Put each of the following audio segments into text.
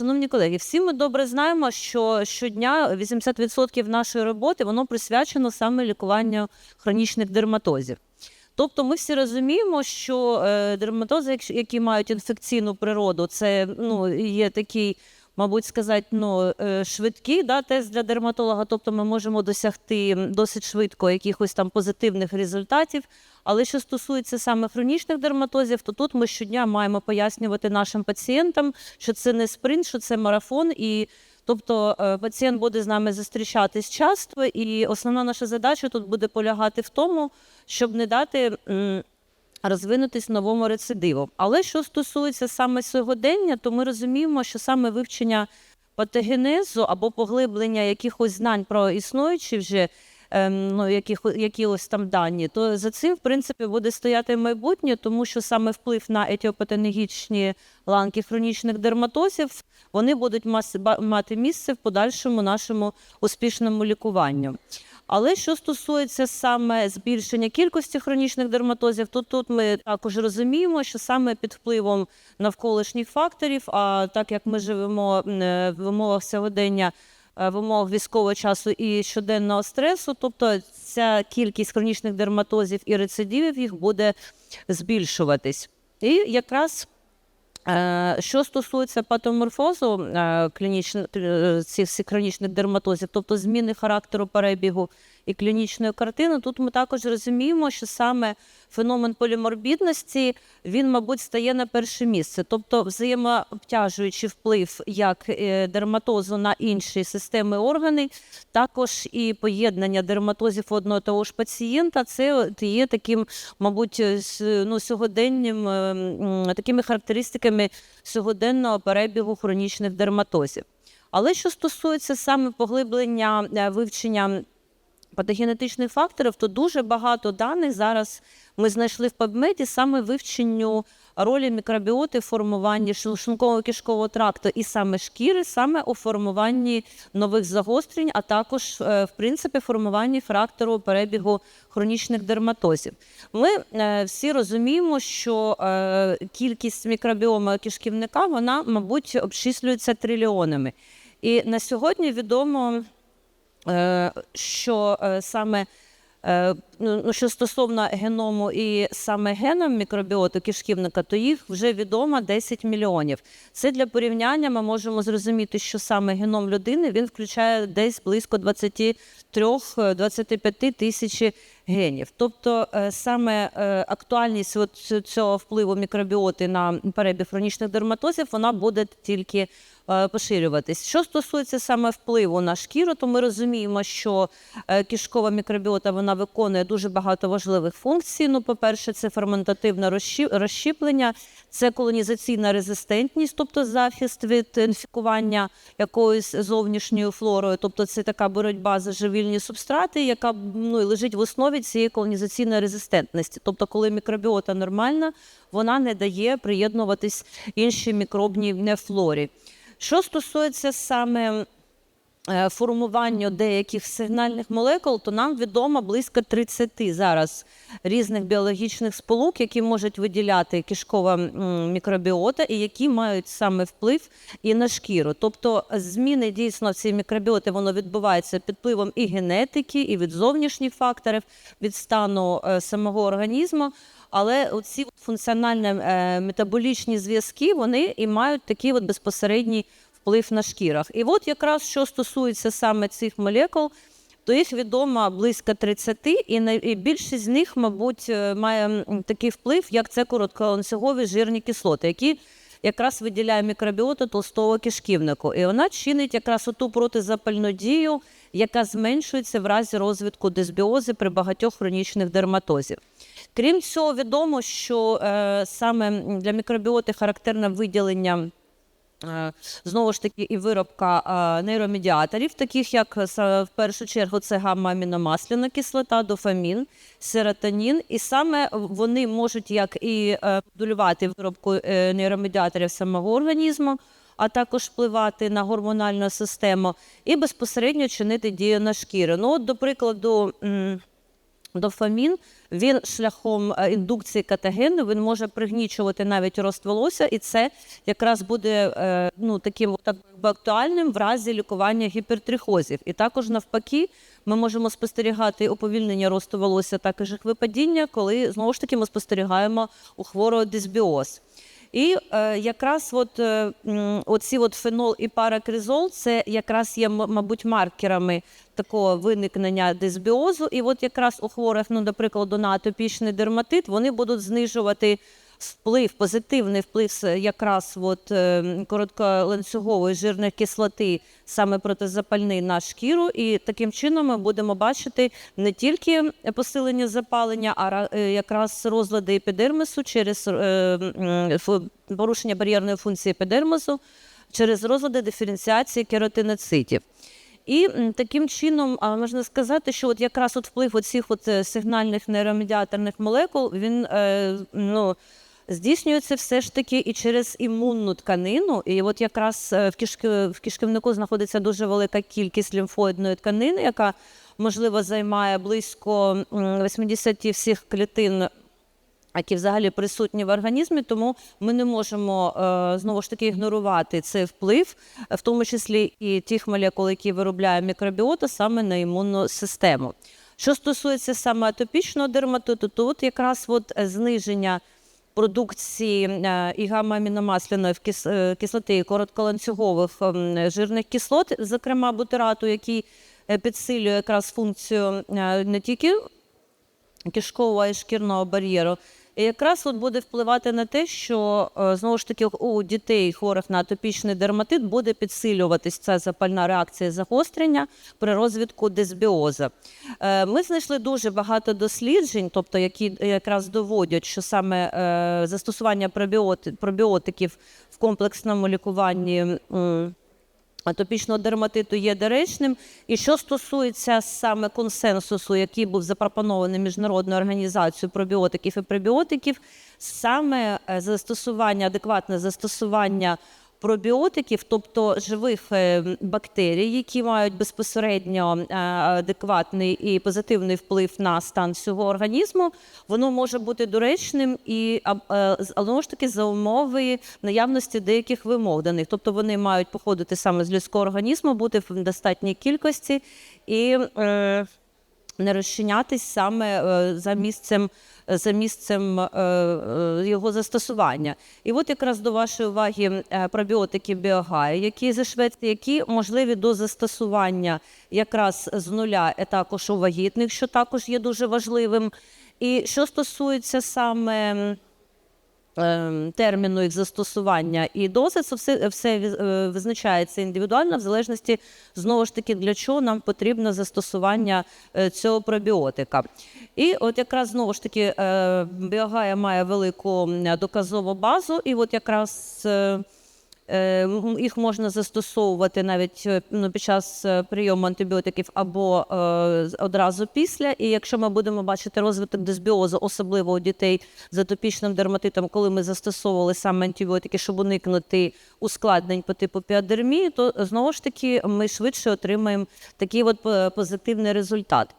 Шановні колеги, всі ми добре знаємо, що щодня 80% нашої роботи воно присвячено саме лікуванню хронічних дерматозів. Тобто ми всі розуміємо, що е, дерматози, які мають інфекційну природу, це ну, є такий, мабуть, сказати, ну, е, швидкий да, тест для дерматолога. Тобто ми можемо досягти досить швидко якихось там позитивних результатів. Але що стосується саме хронічних дерматозів, то тут ми щодня маємо пояснювати нашим пацієнтам, що це не спринт, що це марафон. І тобто е, пацієнт буде з нами зустрічатись часто, і основна наша задача тут буде полягати в тому, щоб не дати. Розвинутись новому рецидиву. Але що стосується саме сьогодення, то ми розуміємо, що саме вивчення патогенезу або поглиблення якихось знань про існуючі вже ем, ну, яких, якісь там дані, то за цим, в принципі, буде стояти майбутнє, тому що саме вплив на етіопатологічні ланки хронічних дерматозів вони будуть мати місце в подальшому нашому успішному лікуванню. Але що стосується саме збільшення кількості хронічних дерматозів, то тут ми також розуміємо, що саме під впливом навколишніх факторів, а так як ми живемо е, в умовах сьогодення, е, в умовах військового часу і щоденного стресу, тобто ця кількість хронічних дерматозів і рецидивів їх буде збільшуватись. І якраз Що стосується патоморфозу е, е, цих всіх хронічних дерматозів, тобто зміни характеру перебігу і клінічної картини, тут ми також розуміємо, що саме феномен поліморбідності він, мабуть, стає на перше місце, тобто взаємообтяжуючи вплив як е, дерматозу на інші системи органи, також і поєднання дерматозів одного того ж пацієнта, це є таким, мабуть, е, ну, сьогоденнім е, такими характеристиками сьогоденного перебігу хронічних дерматозів. Але що стосується саме поглиблення е, вивчення патогенетичних факторів, то дуже багато даних зараз ми знайшли в PubMed саме вивченню ролі мікробіоти в формуванні шлунково кишкового тракту і саме шкіри, саме у формуванні нових загострень, а також е, в принципі формуванні характеру перебігу хронічних дерматозів. Ми е, всі розуміємо, що е, кількість мікробіому кишківника вона, мабуть, обчислюється трильйонами. І на сьогодні відомо що е, саме е, ну, ну, що стосовно геному і саме геном мікробіоту кишківника, то їх вже відомо 10 мільйонів. Це для порівняння ми можемо зрозуміти, що саме геном людини він включає десь близько 23-25 тисяч генів. Тобто е, саме е, актуальність от цього впливу мікробіоти на перебіг хронічних дерматозів, вона буде тільки е, поширюватись. Що стосується саме впливу на шкіру, то ми розуміємо, що е, кишкова мікробіота вона виконує дуже багато важливих функцій. Ну, по-перше, це ферментативне розщі- розщіплення, це колонізаційна резистентність, тобто захист від інфікування якоюсь зовнішньою флорою, тобто це така боротьба за живільні субстрати, яка ну, лежить в основі цієї колонізаційної резистентності. Тобто, коли мікробіота нормальна, вона не дає приєднуватись іншій мікробній флорі. Що стосується саме формуванню деяких сигнальних молекул, то нам відомо близько 30 зараз різних біологічних сполук, які можуть виділяти кишкова мікробіота і які мають саме вплив і на шкіру. Тобто зміни дійсно в цій мікробіоти воно відбувається під впливом і генетики, і від зовнішніх факторів, від стану е, самого організму. Але ці функціональні е, метаболічні зв'язки вони і мають такий от безпосередній вплив на шкірах. І от якраз що стосується саме цих молекул, то їх відомо близько 30, і більшість з них, мабуть, е, має такий вплив, як це коротколанцюгові жирні кислоти, які якраз виділяє мікробіота толстого кишківнику. І вона чинить якраз оту протизапальну дію, яка зменшується в разі розвитку дисбіози при багатьох хронічних дерматозів. Крім цього, відомо, що е, саме для мікробіоти характерне виділення. Е, Знову ж таки, і виробка е, нейромедіаторів, таких як е, в першу чергу це гамма-аміномасляна кислота, дофамін, серотонін. І саме вони можуть як і модулювати виробку нейромедіаторів самого організму, а також впливати на гормональну систему і безпосередньо чинити дію на шкіру. Ну, от, до прикладу. Дофамін він шляхом е, індукції катагену він може пригнічувати навіть рост волосся, і це якраз буде е, ну таким так актуальним в разі лікування гіпертрихозів. І також навпаки, ми можемо спостерігати уповільнення росту волосся, також їх випадіння, коли знову ж таки ми спостерігаємо у хворого дисбіоз. І е, якраз от, е, оці от фенол і паракризол це якраз є, мабуть, маркерами такого виникнення дисбіозу. І от якраз у хворих, ну, наприклад, на атопічний дерматит, вони будуть знижувати вплив, позитивний вплив якраз от, е, коротколанцюгової жирної кислоти, саме протизапальний на шкіру. І таким чином ми будемо бачити не тільки посилення запалення, а е, якраз розлади епідермису через е, порушення бар'єрної функції епідермису, через розлади диференціації кератиноцитів. І таким чином можна сказати, що от якраз от вплив оцих от сигнальних нейромедіаторних молекул він ну, здійснюється все ж таки і через імунну тканину. І от якраз е, в, кишки, в кишківнику знаходиться дуже велика кількість лімфоїдної тканини, яка можливо займає близько м, 80 всіх клітин які взагалі присутні в організмі, тому ми не можемо е, знову ж таки ігнорувати цей вплив, в тому числі і тих молекул, які виробляє мікробіота саме на імунну систему. Що стосується саме атопічного дерматиту, то от якраз от зниження продукції е, і гамма-аміномасляної е, кислоти коротколанцюгових ем, жирних кислот, зокрема бутерату, який е, підсилює якраз функцію не тільки кишкового і шкірного бар'єру. І якраз от буде впливати на те, що е, знову ж таки у дітей, хворих на атопічний дерматит, буде підсилюватись ця запальна реакція загострення при розвитку дисбіоза. Е, Ми знайшли дуже багато досліджень, тобто які якраз доводять, що саме е, застосування пробіотиків в комплексному лікуванні. Атопічного дерматиту є доречним. І що стосується саме консенсусу, який був запропонований міжнародною організацією пробіотиків і пребіотиків, саме е, застосування, адекватне застосування пробіотиків, тобто живих е, бактерій, які мають безпосередньо е, адекватний і позитивний вплив на стан всього організму, воно може бути доречним і е, але ж таки за умови наявності деяких вимог до них. Тобто вони мають походити саме з людського організму, бути в достатній кількості і не розчинятись саме е, за місцем, за місцем е, е, його застосування. І от якраз до вашої уваги е, пробіотики Біогай, які зі Швеції, які можливі до застосування якраз з нуля, і також у вагітних, що також є дуже важливим. І що стосується саме терміну їх застосування і дози, це все, все е, визначається індивідуально, в залежності знову ж таки для чого нам потрібно застосування е, цього пробіотика. І от якраз знову ж таки е, біогая має велику доказову базу, і от якраз. Е, Їх можна застосовувати навіть е, ну, під час е, прийому антибіотиків або одразу після. І якщо ми будемо бачити розвиток дисбіозу, особливо у дітей з атопічним дерматитом, коли ми застосовували саме антибіотики, щоб уникнути ускладнень по типу піадермії, то знову ж таки ми швидше отримаємо такий от позитивний результат.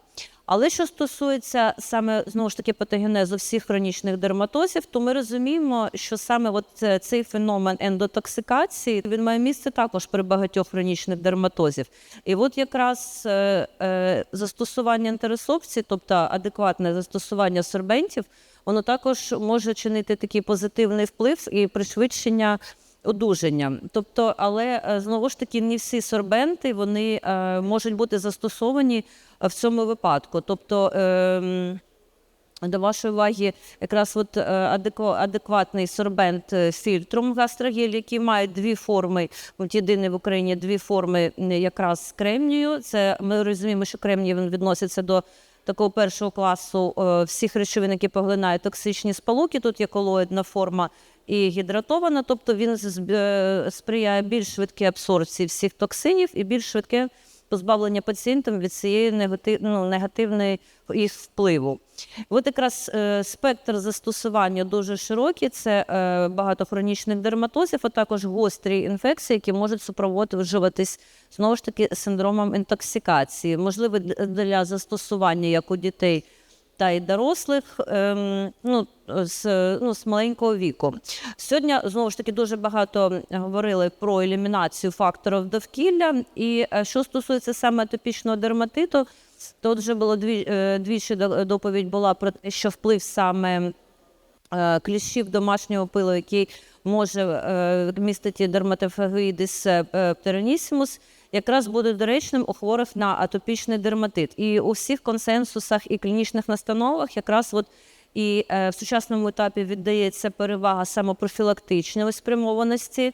Але що стосується саме знову ж таки патогенезу всіх хронічних дерматозів, то ми розуміємо, що саме от е, цей феномен ендотоксикації він має місце також при багатьох хронічних дерматозів. І от якраз е, е, застосування антиресорбції, тобто адекватне застосування сорбентів, воно також може чинити такий позитивний вплив і пришвидшення одужання. Тобто, але е, знову ж таки, не всі сорбенти вони е, можуть бути застосовані е, в цьому випадку. Тобто. ем, до вашої уваги, якраз от адекватний сорбент фільтром гастрогель, який має дві форми, от єдиний в Україні дві форми якраз кремнію. Це ми розуміємо, що кремній він відноситься до такого першого класу всіх речовин, які поглинають токсичні сполуки. Тут є колоїдна форма і гідратована, тобто він сприяє більш швидкій абсорбції всіх токсинів і більш швидке позбавлення пацієнтам від цієї негатив, ну, негативної їх впливу. От якраз е, спектр застосування дуже широкий. Це е, багато хронічних дерматозів, а також гострі інфекції, які можуть супроводжуватись знову ж таки синдромом інтоксикації. Можливо, для застосування як у дітей та й дорослих ем, ну, з, ну, з маленького віку. Сьогодні знову ж таки дуже багато говорили про елімінацію факторів довкілля. І е, що стосується саме атопічного дерматиту, то вже було дві, е, двічі до- доповідь була про те, що вплив саме е, кліщів домашнього пилу, який може містити дерматофагоїдис птеронісімус, якраз буде доречним у хворих на атопічний дерматит. І у всіх консенсусах і клінічних настановах якраз от і е, в сучасному етапі віддається перевага саме профілактичної спрямованості, е,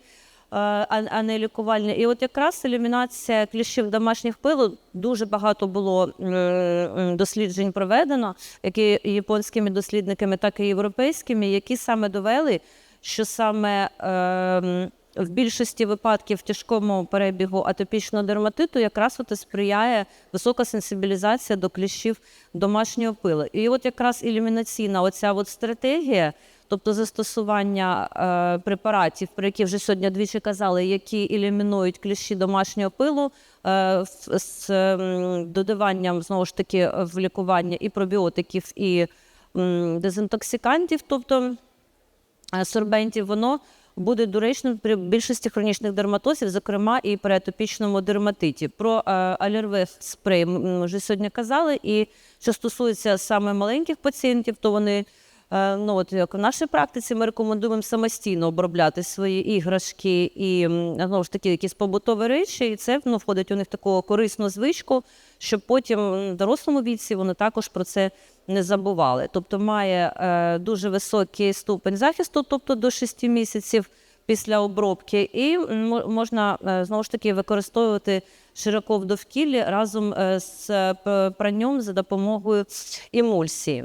а, не лікувальні. І от якраз елімінація кліщів домашніх пилу дуже багато було е, досліджень проведено, як і японськими дослідниками, так і європейськими, які саме довели, що саме е, в більшості випадків тяжкому перебігу атопічного дерматиту якраз от сприяє висока сенсибілізація до кліщів домашнього пила. І от якраз елімінаційна оця от стратегія, тобто застосування е, препаратів, про які вже сьогодні двічі казали, які елімінують кліщі домашнього пилу е, з ем, додаванням знову ж таки в лікування і пробіотиків, і м, дезінтоксикантів, тобто е, сорбентів, воно буде доречним при більшості хронічних дерматозів, зокрема і при атопічному дерматиті. Про е, алервех спрей ми вже сьогодні казали. І що стосується саме маленьких пацієнтів, то вони. Е, Ну, от як в нашій практиці ми рекомендуємо самостійно обробляти свої іграшки і знову ж таки якісь побутові речі, і це ну, входить у них таку корисну звичку, щоб потім в дорослому віці вони також про це не забували. Тобто має е, дуже високий ступень захисту, тобто до 6 місяців після обробки, і можна е, знову ж таки використовувати широко в довкіллі разом е, з е, пранням за допомогою емульсії.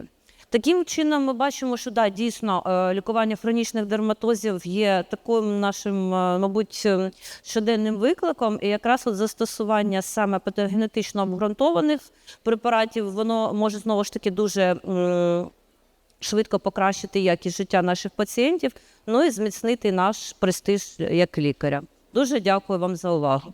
Таким чином, ми бачимо, що да, дійсно е, лікування хронічних дерматозів є таким нашим, е, мабуть, е, щоденним викликом. І якраз от застосування саме патогенетично обґрунтованих препаратів, воно може знову ж таки дуже швидко покращити якість життя наших пацієнтів, ну і зміцнити наш престиж як лікаря. Дуже дякую вам за увагу.